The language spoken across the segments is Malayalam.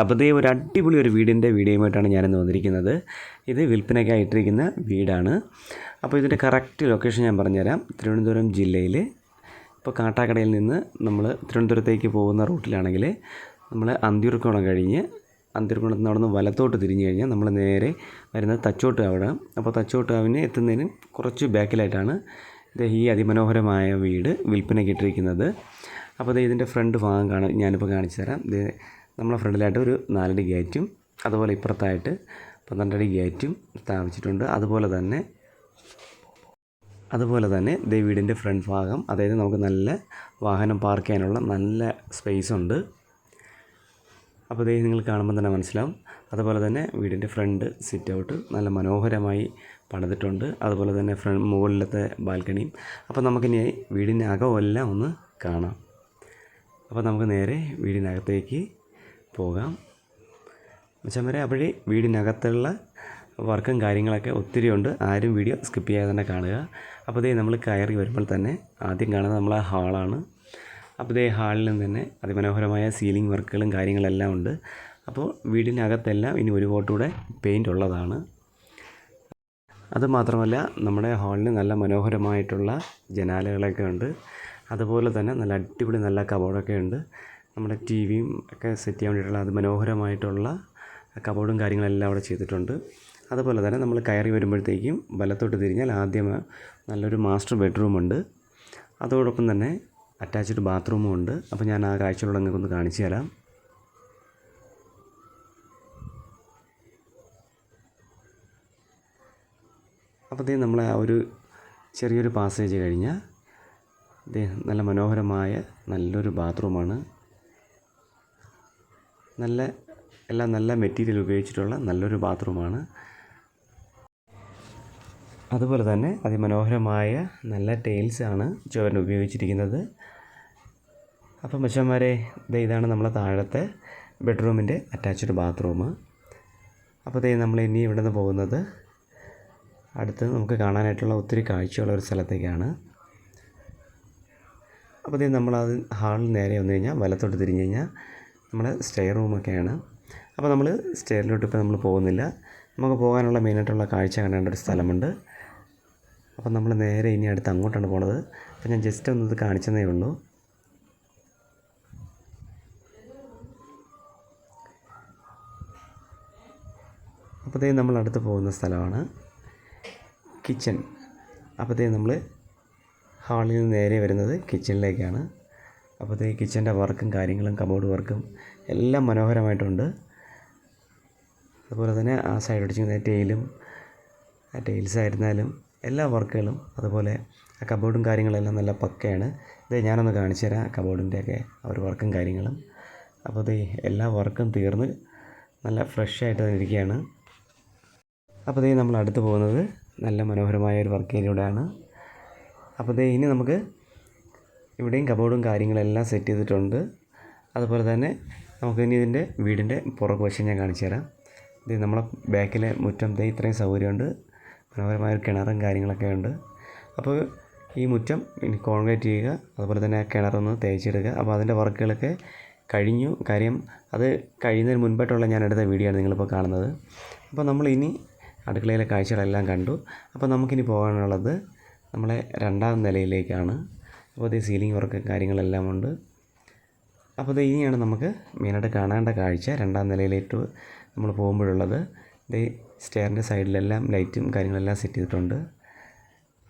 അപ്പോൾ ദേ ഒരു അടിപൊളി ഒരു വീടിന്റെ വീഡിയോയുമായിട്ടാണ് ഞാനിന്ന് വന്നിരിക്കുന്നത്. ഇത് വിൽപ്പനയ്ക്കായി ഇട്ടിരിക്കുന്ന വീടാണ്. അപ്പോൾ ഇതിന്റെ കറക്റ്റ് ലൊക്കേഷൻ ഞാൻ പറഞ്ഞുതരാം. തിരുവനന്തപുരം ജില്ലയിൽ. ഇപ്പോൾ കാട്ടാക്കടയിൽ നിന്ന് നമ്മൾ തിരുവനന്തപുരത്തേക്ക് പോകുന്ന റൂട്ടിലാണെങ്കിൽ നമ്മൾ അന്തിയൂർക്കോണം കഴിഞ്ഞ് അന്തിയൂർക്കോണത്ത് നിന്ന് അവിടുന്ന് വലത്തോട്ട് തിരിഞ്ഞു കഴിഞ്ഞാൽ നമ്മൾ നേരെ വരുന്നത് അവിടെ അപ്പോൾ തച്ചോട്ട് കാവിന് എത്തുന്നതിന് കുറച്ച് ബാക്കിലായിട്ടാണ് ഇത് ഈ അതിമനോഹരമായ വീട് വിൽപ്പനയ്ക്ക് ഇട്ടിരിക്കുന്നത്. അപ്പോൾ ഇത് ഇതിന്റെ ഫ്രണ്ട് ഭാഗം കാണാൻ ഞാനിപ്പോൾ കാണിച്ചു തരാം. ഇത് നമ്മളെ ഫ്രണ്ടിലായിട്ട് ഒരു നാലടി ഗേറ്റും അതുപോലെ ഇപ്പുറത്തായിട്ട് പന്ത്രണ്ടടി ഗേറ്റും സ്ഥാപിച്ചിട്ടുണ്ട്. അതുപോലെ തന്നെ അതുപോലെ തന്നെ ദേ വീടിന്റെ ഫ്രണ്ട് ഭാഗം. അതായത് നമുക്ക് നല്ല വാഹനം പാർക്ക് ചെയ്യാനുള്ള നല്ല സ്പേസ് ഉണ്ട്. അപ്പോൾ ദേ നിങ്ങൾ കാണുമ്പോൾ തന്നെ മനസ്സിലാവും. അതുപോലെ തന്നെ വീടിന്റെ ഫ്രണ്ട് സിറ്റ് ഔട്ട് നല്ല മനോഹരമായി പണിതിട്ടുണ്ട്. അതുപോലെ തന്നെ ഫ്രണ്ട് മുകളിലത്തെ ബാൽക്കണിയും. അപ്പോൾ നമുക്കിനി വീടിന്റെ അകമെല്ലാം ഒന്ന് കാണാം. അപ്പോൾ നമുക്ക് നേരെ വീടിനകത്തേക്ക് പോകാം. മച്ചന്മാരെ അപ്പോഴേ വീടിനകത്തുള്ള വർക്കും കാര്യങ്ങളൊക്കെ ഒത്തിരി ഉണ്ട്. ആരും വീഡിയോ സ്കിപ്പ് ചെയ്യാതെ തന്നെ കാണുക. അപ്പോൾ ഇതേ നമ്മൾ കയറി വരുമ്പോൾ തന്നെ ആദ്യം കാണുന്നത് നമ്മളെ ഹാളാണ്. അപ്പോൾ ഇതേ ഹാളിൽ നിന്ന് തന്നെ അതിമനോഹരമായ സീലിംഗ് വർക്കുകളും കാര്യങ്ങളെല്ലാം ഉണ്ട്. അപ്പോൾ വീടിനകത്തെല്ലാം ഇനി ഒരു കോട്ടൂടെ പെയിന്റ് ഉള്ളതാണ്. അതുമാത്രമല്ല നമ്മുടെ ഹാളിന് നല്ല മനോഹരമായിട്ടുള്ള ജനാലകളൊക്കെ ഉണ്ട്. അതുപോലെ തന്നെ നല്ല അടിപൊളി നല്ല കബോർഡൊക്കെ ഉണ്ട്. നമ്മുടെ ടി വിയും ഒക്കെ സെറ്റ് ചെയ്യാൻ വേണ്ടിയിട്ടുള്ള അതിമനോഹരമായിട്ടുള്ള കബോർഡും കാര്യങ്ങളെല്ലാം അവിടെ ചെയ്തിട്ടുണ്ട്. അതുപോലെ തന്നെ നമ്മൾ കയറി വരുമ്പോഴത്തേക്കും വലത്തോട്ട് തിരിഞ്ഞാൽ ആദ്യം നല്ലൊരു മാസ്റ്റർ ബെഡ്റൂമുണ്ട് അതോടൊപ്പം തന്നെ അറ്റാച്ച്ഡ് ബാത്റൂമും ഉണ്ട്. അപ്പോൾ ഞാൻ ആ കാഴ്ചകളോട് ഒന്ന് കാണിച്ചു തരാം. അപ്പോഴത്തേക്കും നമ്മൾ ആ ഒരു ചെറിയൊരു പാസേജ് കഴിഞ്ഞാൽ നല്ല മനോഹരമായ നല്ലൊരു ബാത്റൂമാണ്. നല്ല എല്ലാം നല്ല മെറ്റീരിയൽ ഉപയോഗിച്ചിട്ടുള്ള നല്ലൊരു ബാത്റൂമാണ്. അതുപോലെ തന്നെ അതിമനോഹരമായ നല്ല ടൈൽസാണ് ചുവരിന് ഉപയോഗിച്ചിരിക്കുന്നത്. അപ്പം മച്ചന്മാരെ ഇതാണ് നമ്മളെ താഴത്തെ ബെഡ്റൂമിന്റെ അറ്റാച്ച്ഡ് ബാത്റൂം. അപ്പോൾ ദേ നമ്മൾ ഇനി ഇവിടെ നിന്ന് പോകുന്നത് അടുത്ത് നമുക്ക് കാണാനായിട്ടുള്ള ഒത്തിരി കാഴ്ചയുള്ള ഒരു സ്ഥലത്തേക്കാണ്. അപ്പോൾ ദേ നമ്മളത് ഹാളിൽ നേരെ വന്നു കഴിഞ്ഞാൽ വലത്തോട്ട് തിരിഞ്ഞ് കഴിഞ്ഞാൽ നമ്മുടെ സ്റ്റെയർ റൂമൊക്കെയാണ് അപ്പോൾ നമ്മൾ സ്റ്റെയറിലോട്ട് ഇപ്പോൾ നമ്മൾ പോകുന്നില്ല. നമുക്ക് പോകാനുള്ള മെയിനായിട്ടുള്ള കാഴ്ച കാണേണ്ട ഒരു സ്ഥലമുണ്ട്. അപ്പോൾ നമ്മൾ നേരെ ഇനി അടുത്ത് അങ്ങോട്ടാണ് പോണത്. അപ്പോൾ ഞാൻ ജസ്റ്റ് ഒന്നത് കാണിച്ചതേ ഉള്ളൂ. അപ്പോഴത്തേ നമ്മൾ അടുത്ത് പോകുന്ന സ്ഥലമാണ്. കിച്ചൺ അപ്പോഴത്തേ നമ്മൾ ഹാളിൽ നിന്ന് നേരെ വരുന്നത് കിച്ചണിലേക്കാണ് അപ്പോഴത്തേ കിച്ചന്റെ വർക്കും കാര്യങ്ങളും കബോർഡ് വർക്കും എല്ലാം മനോഹരമായിട്ടുണ്ട്. അതുപോലെ തന്നെ ആ സൈഡ് അടിച്ചിരിക്കുന്ന ടെയിലും ആ ടെയിൽസ് ആയിരുന്നാലും എല്ലാ വർക്കുകളും അതുപോലെ ആ കബോർഡും കാര്യങ്ങളെല്ലാം നല്ല പക്കയാണ്. ഇത് ഞാനൊന്ന് കാണിച്ചു തരാം കബോർഡിന്റെയൊക്കെ ഒരു വർക്കും കാര്യങ്ങളും. അപ്പോൾ ഇത് എല്ലാ വർക്കും തീർന്ന് നല്ല ഫ്രഷ് ആയിട്ട് ഇരിക്കുകയാണ്. അപ്പോൾ ദേ നമ്മൾ അടുത്ത് പോകുന്നത് നല്ല മനോഹരമായ ഒരു വർക്ക് ഏരിയയിലൂടെയാണ് അപ്പോൾ ഇനി നമുക്ക് ഇവിടെയും കബോർഡും കാര്യങ്ങളെല്ലാം സെറ്റ് ചെയ്തിട്ടുണ്ട്. അതുപോലെ തന്നെ നമുക്ക് ഇനി ഇതിന്റെ വീടിന്റെ പുറകു വശം ഞാൻ കാണിച്ചു തരാം. ഇത് നമ്മളെ ബാക്കിലെ മുറ്റം ദേ ഇത്രയും സൗകര്യമുണ്ട്. മനോഹരമായ ഒരു കിണറും കാര്യങ്ങളൊക്കെ ഉണ്ട്. അപ്പോൾ ഈ മുറ്റം ഇനി കോൺക്രീറ്റ് ചെയ്യുക അതുപോലെ തന്നെ കിണറൊന്ന് തേച്ചെടുക്കുക അപ്പോൾ അതിന്റെ വർക്കുകളൊക്കെ കഴിഞ്ഞു. കാര്യം അത് കഴിയുന്നതിന് മുൻപായിട്ടുള്ള ഞാൻ എടുത്ത വീഡിയോ ആണ് നിങ്ങളിപ്പോൾ കാണുന്നത്. അപ്പോൾ നമ്മൾ ഇനി അടുക്കളയിലെ കാഴ്ചകളെല്ലാം കണ്ടു. അപ്പോൾ നമുക്കിനി പോകാനുള്ളത് നമ്മളെ രണ്ടാം നിലയിലേക്കാണ്. അപ്പോൾ ഇത് സീലിംഗ് വർക്ക് കാര്യങ്ങളെല്ലാം ഉണ്ട്. അപ്പോൾ ഇത് ഇനിയാണ് നമുക്ക് മെയിനായിട്ട് കാണേണ്ട കാഴ്ച. രണ്ടാം നിലയിലേക്ക് നമ്മൾ പോകുമ്പോഴുള്ളത്. ഇത് സ്റ്റെയറിന്റെ സൈഡിലെല്ലാം ലൈറ്റും കാര്യങ്ങളെല്ലാം സെറ്റ് ചെയ്തിട്ടുണ്ട്.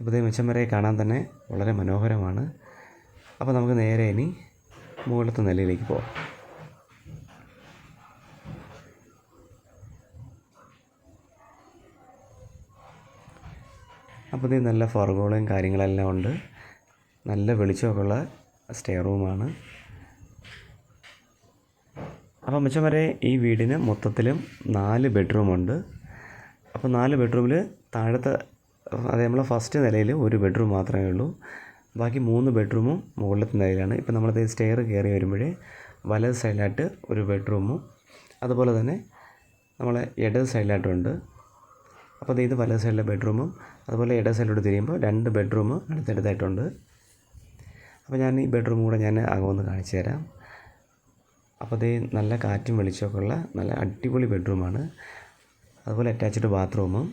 അപ്പോൾ ഇത് മിച്ചം വരെ കാണാൻ തന്നെ വളരെ മനോഹരമാണ്. അപ്പോൾ നമുക്ക് നേരെ ഇനി മുകളിലത്തെ നിലയിലേക്ക് പോകാം അപ്പോൾ ഇത് നല്ല ഫർഗോളും കാര്യങ്ങളെല്ലാം ഉണ്ട്. നല്ല വെളിച്ചമൊക്കെയുള്ള സ്റ്റേ റൂമാണ് അപ്പോൾ വരെ ഈ വീടിന് മൊത്തത്തിലും നാല് ബെഡ്റൂമുണ്ട് അപ്പോൾ നാല് ബെഡ്റൂമിൽ താഴത്തെ അത് നമ്മളെ ഫസ്റ്റ് നിലയിൽ ഒരു ബെഡ്റൂം മാത്രമേ ഉള്ളൂ. ബാക്കി മൂന്ന് ബെഡ്റൂമും മുകളിലത്തെ നിലയിലാണ്. ഇപ്പോൾ നമ്മളത് സ്റ്റെയർ കയറി വരുമ്പോഴേ വലത് സൈഡിലായിട്ട് ഒരു ബെഡ്റൂമും അതുപോലെ തന്നെ നമ്മളെ ഇടത് സൈഡിലായിട്ടുണ്ട് അപ്പോൾ ഇത് വലത് സൈഡിലെ ബെഡ്റൂമും അതുപോലെ ഇടത് സൈഡിലോട്ട് തിരിയുമ്പോൾ രണ്ട് ബെഡ്റൂം അടുത്തടുത്തായിട്ടുണ്ട്. അപ്പോൾ ഞാൻ ഈ ബെഡ്റൂം കൂടെ ഞാൻ അകമൊന്ന് കാണിച്ചു തരാം. അപ്പോൾ അതേ നല്ല കാറ്റും വെളിച്ചമൊക്കെ ഉള്ള നല്ല അടിപൊളി ബെഡ്റൂമാണ്. അതുപോലെ അറ്റാച്ച്ഡ് ബാത്റൂമും.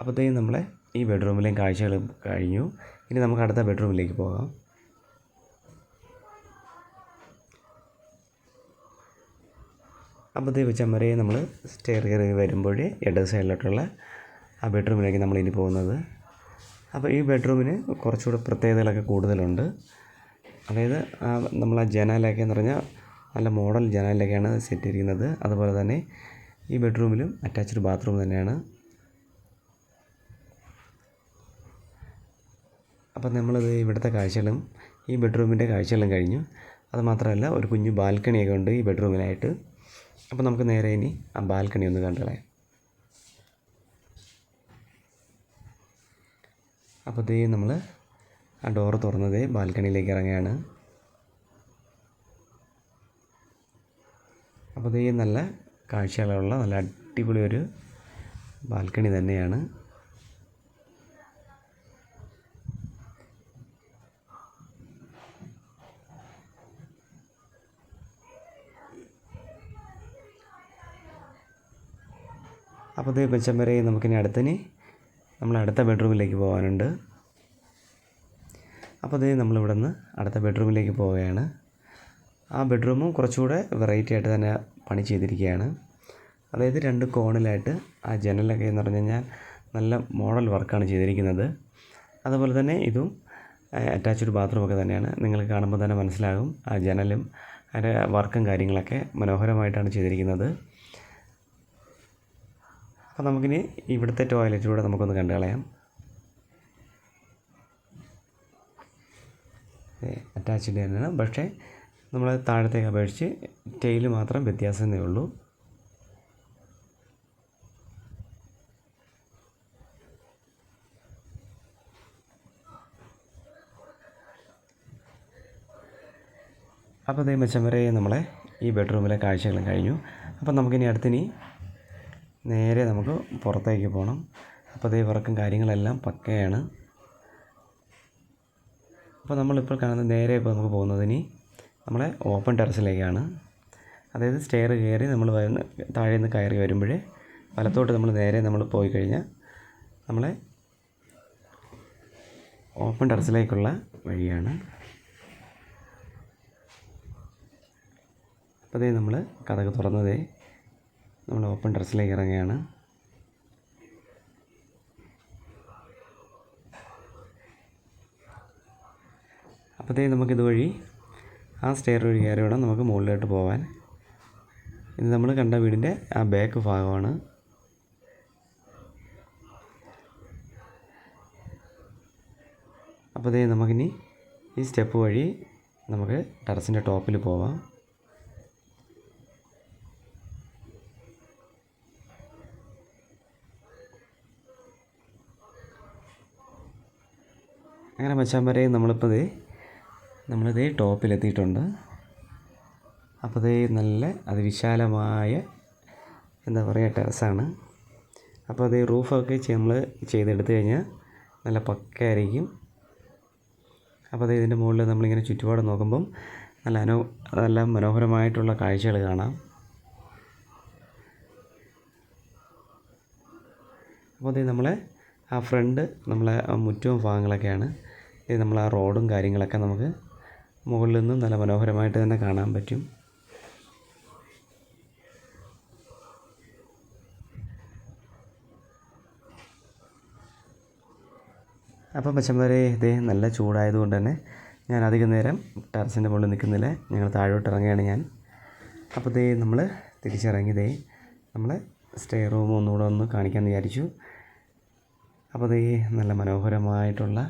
അപ്പോഴത്തേക്കും നമ്മളെ ഈ ബെഡ്റൂമിലെയും കാഴ്ചകൾ കഴിഞ്ഞു. ഇനി നമുക്ക് അടുത്ത ബെഡ്റൂമിലേക്ക് പോകാം. അപ്പോഴത്തേ വെച്ചമ്മരെ നമ്മൾ സ്റ്റെയർ കയറി വരുമ്പോൾ ഇടത് സൈഡിലോട്ടുള്ള ആ ബെഡ്റൂമിലേക്ക് നമ്മൾ ഇനി പോകുന്നത്. അപ്പോൾ ഈ ബെഡ്റൂമിന് കുറച്ചുകൂടെ പ്രത്യേകതകളൊക്കെ കൂടുതലുണ്ട്. അതായത് നമ്മൾ ആ ജനാലൊക്കെ എന്ന് പറഞ്ഞാൽ നല്ല മോഡൽ ജനാലൊക്കെയാണ് സെറ്റ് ചെയ്തിരിക്കുന്നത്. അതുപോലെ തന്നെ ഈ ബെഡ്റൂമിലും അറ്റാച്ച്ഡ് ബാത്റൂം തന്നെയാണ്. അപ്പം നമ്മളിത് ഇവിടുത്തെ കാഴ്ചകളും ഈ ബെഡ്റൂമിന്റെ കാഴ്ചകളും കഴിഞ്ഞു. അതുമാത്രമല്ല ഒരു കുഞ്ഞു ബാൽക്കണിയൊക്കെ ഉണ്ട് ഈ ബെഡ്റൂമിലായിട്ട് അപ്പോൾ നമുക്ക് നേരെ ഇനി ആ ബാൽക്കണി ഒന്ന് കണ്ടുകളയാം അപ്പോൾ ദേ നമ്മൾ ആ ഡോറ് തുറന്നത് ബാൽക്കണിയിലേക്ക് ഇറങ്ങുകയാണ് അപ്പോൾ ദേ നല്ല കാഴ്ചകളുള്ള നല്ല അടിപൊളി ഒരു ബാൽക്കണി തന്നെയാണ്. അപ്പോൾ ദേ വെച്ചം വരെ നമുക്കിനി അടുത്തിനി നമ്മൾ അടുത്ത ബെഡ്റൂമിലേക്ക് പോകാനുണ്ട്. അപ്പോൾ ദേ നമ്മളിവിടെ നിന്ന് അടുത്ത ബെഡ്റൂമിലേക്ക് പോവുകയാണ്. ആ ബെഡ്റൂമും കുറച്ചുകൂടെ വെറൈറ്റി ആയിട്ട് തന്നെ പണി ചെയ്തിരിക്കുകയാണ്. അതായത് രണ്ട് കോണിലായിട്ട് ആ ജനലൊക്കെ എന്ന് പറഞ്ഞു കഴിഞ്ഞാൽ നല്ല മോഡൽ വർക്കാണ് ചെയ്തിരിക്കുന്നത്. അതുപോലെ തന്നെ ഇതും അറ്റാച്ച്ഡ് ബാത്റൂമൊക്കെ തന്നെയാണ്. നിങ്ങൾ കാണുമ്പോൾ തന്നെ മനസ്സിലാകും ആ ജനലും അതിന്റെ വർക്കും കാര്യങ്ങളൊക്കെ മനോഹരമായിട്ടാണ് ചെയ്തിരിക്കുന്നത്. അപ്പോൾ നമുക്കിനി ഇവിടുത്തെ ടോയ്ലറ്റിലൂടെ നമുക്കൊന്ന് കണ്ടു കളയാം അറ്റാച്ച്ഡ് തന്നെയാണ്. പക്ഷേ നമ്മൾ താഴത്തേക്ക് അപേക്ഷിച്ച് ടെയിൽ മാത്രം വ്യത്യാസമേ ഉള്ളൂ. അപ്പോൾ അതേ മെച്ചം വരെ നമ്മളെ ഈ ബെഡ്റൂമിലെ കാഴ്ചകളും കഴിഞ്ഞു. അപ്പം നമുക്കിനി അടുത്തിനി നേരെ നമുക്ക് പുറത്തേക്ക് പോകണം അപ്പോൾ അതേ വർക്കും കാര്യങ്ങളെല്ലാം പക്കയാണ്. അപ്പോൾ നമ്മളിപ്പോൾ കാണുന്ന നേരെ ഇപ്പോൾ നമുക്ക് പോകുന്നത് ഇനി നമ്മളെ ഓപ്പൺ ടെറസിലേക്കാണ്. അതായത് സ്റ്റെയർ കയറി നമ്മൾ വരുന്ന താഴെ നിന്ന് കയറി വരുമ്പോൾ വലത്തോട്ട് നമ്മൾ നേരെ നമ്മൾ പോയി കഴിഞ്ഞാൽ നമ്മളെ ഓപ്പൺ ടെറസിലേക്കുള്ള വഴിയാണ്. അപ്പോൾ നമ്മൾ കഥക് തുറന്നതേ നമ്മൾ ഓപ്പൺ ഡ്രസ്സിലേക്ക് ഇറങ്ങുകയാണ്. അപ്പോഴത്തേ നമുക്ക് ഇതുവഴി ആ സ്റ്റെയർ വഴി കയറി വേണം നമുക്ക് മുകളിലോട്ട് പോകാൻ ഇത് നമ്മൾ കണ്ട വീടിന്റെ ആ ബാക്ക് ഭാഗമാണ്. അപ്പോഴത്തേ നമുക്കിനി ഈ സ്റ്റെപ്പ് വഴി നമുക്ക് ടെറസിന്റെ ടോപ്പിൽ പോവാം. അങ്ങനെ മച്ചാൻ വരെ നമ്മളിപ്പോൾ ദേ നമ്മളിതേ ടോപ്പിലെത്തിയിട്ടുണ്ട്. അപ്പോൾ ദേ നല്ല അതിവിശാലമായ എന്താ പറയുക ടെറസാണ്. അപ്പോൾ അതേ റൂഫൊക്കെ നമ്മൾ ചെയ്തെടുത്ത് കഴിഞ്ഞാൽ നല്ല പക്കയായിരിക്കും അപ്പോൾ അതേ ഇതിന്റെ മുകളിൽ നമ്മളിങ്ങനെ ചുറ്റുപാട് നോക്കുമ്പം നല്ല അനോ നല്ല മനോഹരമായിട്ടുള്ള കാഴ്ചകൾ കാണാം. അപ്പോൾ അതേ നമ്മളെ ആ ഫ്രണ്ട് നമ്മളെ മുറ്റവും ഭാഗങ്ങളൊക്കെയാണ്. ഇത് നമ്മൾ ആ റോഡും കാര്യങ്ങളൊക്കെ നമുക്ക് മുകളിൽ നിന്നും നല്ല മനോഹരമായിട്ട് തന്നെ കാണാൻ പറ്റും. അപ്പം പച്ചമ്പരെ ഇതേ നല്ല ചൂടായതുകൊണ്ട് തന്നെ ഞാൻ അധികം നേരം ടെറസിന്റെ മുകളിൽ നിൽക്കുന്നില്ല. ഞങ്ങൾ താഴോട്ട് ഇറങ്ങുകയാണ് ഞാൻ. അപ്പോൾ ഇതേ നമ്മൾ തിരിച്ചിറങ്ങിയതേ നമ്മൾ സ്റ്റേ റൂം ഒന്നുകൂടെ ഒന്ന് കാണിക്കാമെന്ന് വിചാരിച്ചു. അപ്പോൾ ദേ നല്ല മനോഹരമായിട്ടുള്ള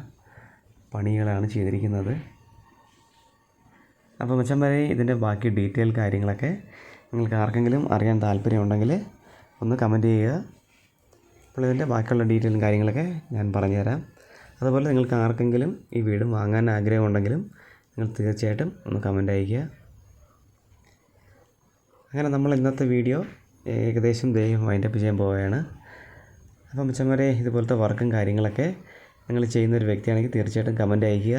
പണികളാണ് ചെയ്തിരിക്കുന്നത്. അപ്പോൾ മെച്ചം വരെ ഇതിന്റെ ബാക്കി ഡീറ്റെയിൽ കാര്യങ്ങളൊക്കെ നിങ്ങൾക്ക് ആർക്കെങ്കിലും അറിയാൻ താല്പര്യമുണ്ടെങ്കിൽ ഒന്ന് കമന്റ് ചെയ്യുക. അപ്പോൾ ഇതിന്റെ ബാക്കിയുള്ള ഡീറ്റെയിലും കാര്യങ്ങളൊക്കെ ഞാൻ പറഞ്ഞുതരാം. അതുപോലെ നിങ്ങൾക്ക് ആർക്കെങ്കിലും ഈ വീട് വാങ്ങാൻ ആഗ്രഹമുണ്ടെങ്കിലും നിങ്ങൾ തീർച്ചയായിട്ടും ഒന്ന് കമന്റ് അയയ്ക്കുക. അങ്ങനെ നമ്മൾ ഇന്നത്തെ വീഡിയോ ഏകദേശം ദൈവം വൈൻഡപ്പ് ചെയ്യാൻ പോവുകയാണ്. അപ്പം മിച്ചന്മാരെ ഇതുപോലത്തെ വർക്കും കാര്യങ്ങളൊക്കെ നിങ്ങൾ ചെയ്യുന്ന ഒരു വ്യക്തിയാണെങ്കിൽ തീർച്ചയായിട്ടും കമന്റ് അയയ്ക്കുക.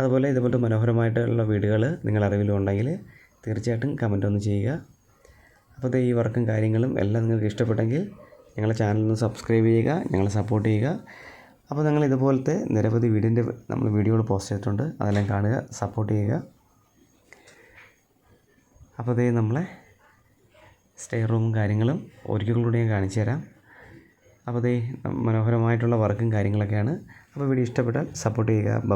അതുപോലെ ഇതുപോലത്തെ മനോഹരമായിട്ടുള്ള വീടുകൾ നിങ്ങൾ അറിവിലുണ്ടെങ്കിൽ തീർച്ചയായിട്ടും കമന്റ് ഒന്ന് ചെയ്യുക. അപ്പോൾ ഈ വർക്കും കാര്യങ്ങളും എല്ലാം നിങ്ങൾക്ക് ഇഷ്ടപ്പെട്ടെങ്കിൽ ഞങ്ങളുടെ ചാനൽ ഒന്ന് സബ്സ്ക്രൈബ് ചെയ്യുക ഞങ്ങളെ സപ്പോർട്ട് ചെയ്യുക. അപ്പോൾ നിങ്ങൾ ഇതുപോലത്തെ നിരവധി വീടിന്റെ നമ്മൾ വീഡിയോകൾ പോസ്റ്റ് ചെയ്തിട്ടുണ്ട്. അതെല്ലാം കാണുക സപ്പോർട്ട് ചെയ്യുക. അപ്പോൾ ദേ നമ്മളെ സ്റ്റേ റൂമും കാര്യങ്ങളും ഒരിക്കൽ കൂടി ഞാൻ കാണിച്ചു തരാം അപ്പോൾ ദേ മനോഹരമായിട്ടുള്ള വർക്കും കാര്യങ്ങളൊക്കെയാണ്. അപ്പോൾ വീഡിയോ ഇഷ്ടപ്പെട്ടാൽ സപ്പോർട്ട് ചെയ്യുക. ബ